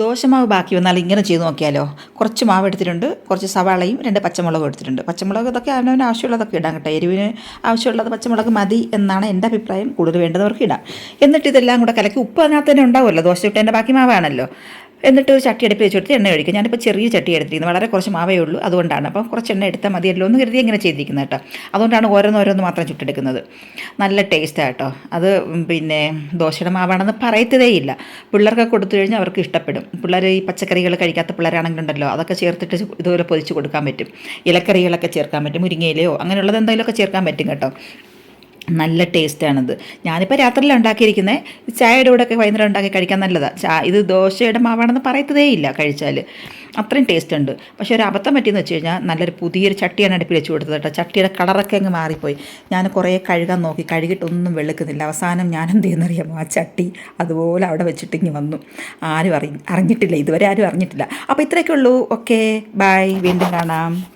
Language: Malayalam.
ദോശമാവ് ബാക്കി വന്നാൽ ഇങ്ങനെ ചെയ്ത് നോക്കിയാലോ? കുറച്ച് മാവ് എടുത്തിട്ടുണ്ട് കുറച്ച് സവാളയും രണ്ട് പച്ചമുളകും എടുത്തിട്ടുണ്ട്. പച്ചമുളക് ഇതൊക്കെ അവനവന് ആവശ്യമുള്ളതൊക്കെ ഇടാം കേട്ടോ. എരിവിന് ആവശ്യമുള്ളത് പച്ചമുളക് മതി എന്നാണ് എന്റെ അഭിപ്രായം. കൂടുതൽ വേണ്ടവർക്ക് ഇടാം. എന്നിട്ട് ഇതെല്ലാം കൂടെ കലക്കി ഉപ്പ് അതിനകത്ത് തന്നെ ഉണ്ടാവുമല്ലോ. ദോശ ഇട്ടതിന്റെ ബാക്കി മാവാണല്ലോ. എന്നിട്ട് ഒരു ചട്ടി അടുപ്പ് വെച്ച് കൊടുത്ത് എണ്ണ ഒഴിക്കും. ഞാനിപ്പോൾ ചെറിയ ചട്ടി എടുത്തിരിക്കുന്നത്. വളരെ കുറച്ച് മാവേ ഉള്ളൂ. അതുകൊണ്ടാണ്. അപ്പം കുറച്ച് എണ്ണ എടുത്താൽ മതിയല്ലോ എന്ന് കരുതി ഇങ്ങനെ ചെയ്തിരിക്കുന്നത് കേട്ടോ. അതുകൊണ്ടാണ് ഓരോന്ന് ഓരോന്ന് മാത്രം ചുട്ടെടുക്കുന്നത്. നല്ല ടേസ്റ്റാണ് കേട്ടോ. അത് പിന്നെ ദോശയുടെ മാവാണെന്ന് പറയത്തതേ ഇല്ല. പിള്ളേർക്ക് കൊടുത്തു കഴിഞ്ഞാൽ അവർക്ക് ഇഷ്ടപ്പെടും. പിള്ളേർ ഈ പച്ചക്കറികൾ കഴിക്കാത്ത പിള്ളേരാണെങ്കിലുണ്ടല്ലോ അതൊക്കെ ചേർത്തിട്ട് ഇതുപോലെ പൊതിച്ച് കൊടുക്കാൻ പറ്റും. ഇലക്കറികളൊക്കെ ചേർക്കാൻ പറ്റും. മുരിങ്ങയിലയോ അങ്ങനെയുള്ളത് എന്തെങ്കിലുമൊക്കെ ചേർക്കാൻ പറ്റും കേട്ടോ. നല്ല ടേസ്റ്റാണിത്. ഞാനിപ്പോൾ രാത്രിയിലാണ് ഉണ്ടാക്കിയിരിക്കുന്നത് ചായയുടെ കൂടെ ഒക്കെ വൈകുന്നേരം ഉണ്ടാക്കി കഴിക്കാൻ നല്ലതാണ് ചാ ഇത് ദോശയുടെ മാവാണെന്ന് പറയത്തതേ ഇല്ല കഴിച്ചാൽ അത്രയും ടേസ്റ്റ് ഉണ്ട് പക്ഷേ ഒരു അബദ്ധം പറ്റിയെന്ന് വെച്ച് കഴിഞ്ഞാൽ നല്ലൊരു പുതിയൊരു ചട്ടിയാണ് അടുപ്പിൽ വെച്ച് കൊടുത്തത് കേട്ടോ. ചട്ടിയുടെ കളറൊക്കെ അങ്ങ് മാറിപ്പോയി. ഞാൻ കുറേ കഴുകാൻ നോക്കി. കഴുകിയിട്ടൊന്നും വെളുക്കുന്നില്ല. അവസാനം ഞാൻ എന്ത് ചെയ്യുന്നറിയാമോ? ആ ചട്ടി അതുപോലെ അവിടെ വെച്ചിട്ട് ഇങ്ങ് വന്നു. ആരും അറി അറിഞ്ഞിട്ടില്ല. ഇതുവരെ ആരും അറിഞ്ഞിട്ടില്ല. അപ്പോൾ ഇത്രയൊക്കെ ഉള്ളൂ. ഓക്കെ. ബൈ. വീണ്ടും കാണാം.